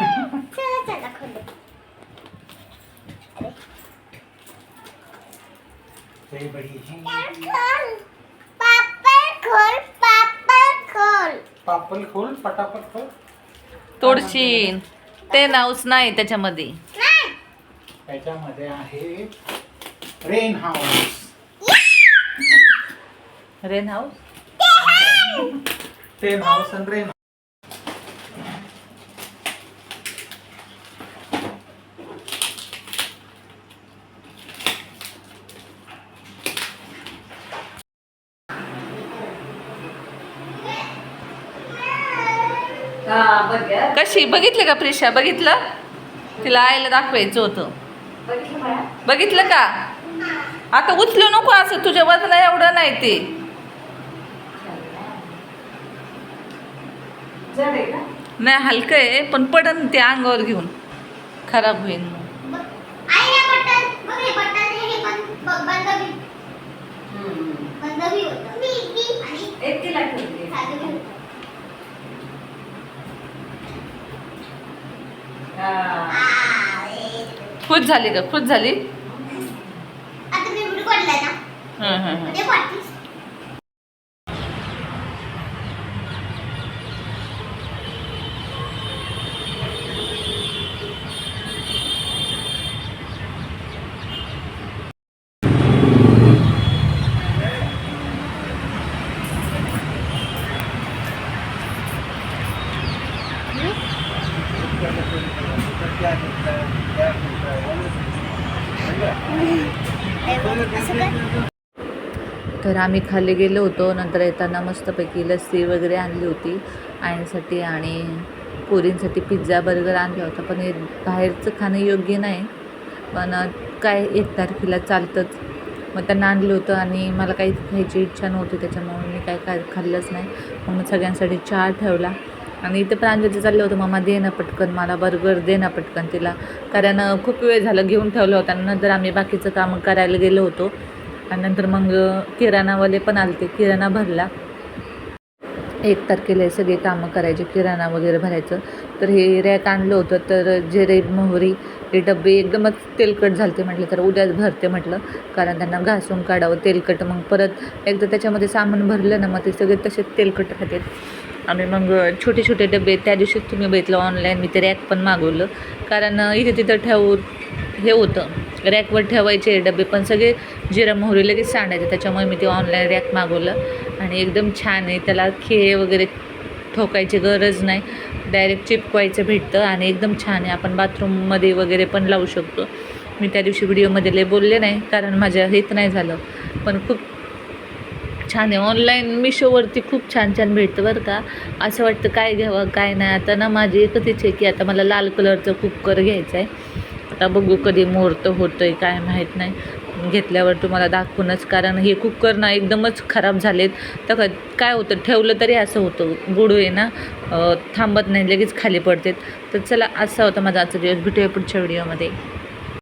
चला चला खोलू ते बडी है. खोल पापड खोल पापड खोल पापल खोल पटापट खोल तोडशीन ते नाऊच नाही त्याच्यामध्ये. नाही त्याच्यामध्ये आहे rain house. Rain house? Ten house आणि रेन कशी? बघितलं का प्रिशा? बघितलं? तिला आईला दाखवायचं होतं. बघितलं का? आता उचलू नको असं तुझ्या वजन एवढं नाही ते. नाही हलकं आहे पण पडन ते अंगावर घेऊन. खराब होईल मग. खुश झाली का? खुश झाली आता मी व्हिडिओ काढलाय ना हं, हं, हं. ते वाटलीस असं कर तर आम्ही खाली गेलो होतो नंतर येताना मस्तपैकी लस्सी वगैरे आणली होती आईंसाठी आणि पोरींसाठी पिझ्झा बर्गर आणला होता पण हे बाहेरचं खाणं योग्य नाही. पण काय एक तारखेला चालतंच. मग त्यांना आणलं होतं आणि मला काही खायची इच्छा नव्हती त्याच्यामुळे मी काय काय खाल्लंच नाही. मग सगळ्यांसाठी चहा ठेवला. आणि इथे प्रांजली चाललं होतं मामा दे ना पटकन मला बर्गर दे ना पटकन तिला. कारण खूप वेळ झालं घेऊन ठेवलं होतं आणि नंतर आम्ही बाकीचं काम करायला गेलो होतो. आणि नंतर मग किराणावाले पण आलते किराणा भरला. एक तारखेला सगळे कामं करायचे किराणा वगैरे भरायचं. तर हे रॅक आणलं होतं तर जिरे मोहरी हे डबे एकदमच तेलकट झालते म्हटलं तर उद्याच भरते म्हटलं. कारण त्यांना घासून काढावं तेलकट. मग परत एकदा त्याच्यामध्ये सामान भरलं ना मग ते सगळे तसेच तेलकट राहतात. आणि मग छोटे छोटे डबे त्या दिवशी तुम्ही बघितलं ऑनलाईन मी ते रॅक पण मागवलं. कारण इथे तिथं ठेवू हे होतं. रॅकवर ठेवायचे डबे पण सगळे जिरा मोहरी लगेच सांडायचे. त्याच्यामुळे मी ते ऑनलाईन रॅक मागवलं. आणि एकदम छान आहे. त्याला खेळ वगैरे ठोकायची गरज नाही. डायरेक्ट चिपकवायचं भेटतं आणि एकदम छान आहे. आपण बाथरूममध्ये वगैरे पण लावू शकतो. मी त्या दिवशी व्हिडिओमध्ये लय बोलले नाही कारण माझ्या हेत नाही झालं. पण खूप छान आहे. ऑनलाईन मिशोवरती खूप छान छान भेटतं बरं का. असं वाटतं काय घ्यावं काय नाही. आता ना माझी एकच इच्छा आहे की आता मला लाल कलरचं कुकर घ्यायचं आहे आता बघू कधी मुहूर्त होतं आहे काय माहीत नाही. घेतल्यावर तुम्हाला दाखवूनच. कारण हे कुकर ना एकदमच खराब झालेत. तर काय होतं ठेवलं तरी असं होतं. गुड आहे ना. थांबत नाही लगेच खाली पडतात. तर चला असा होता माझा आजचा दिवस. भेटूया पुढच्या व्हिडिओमध्ये.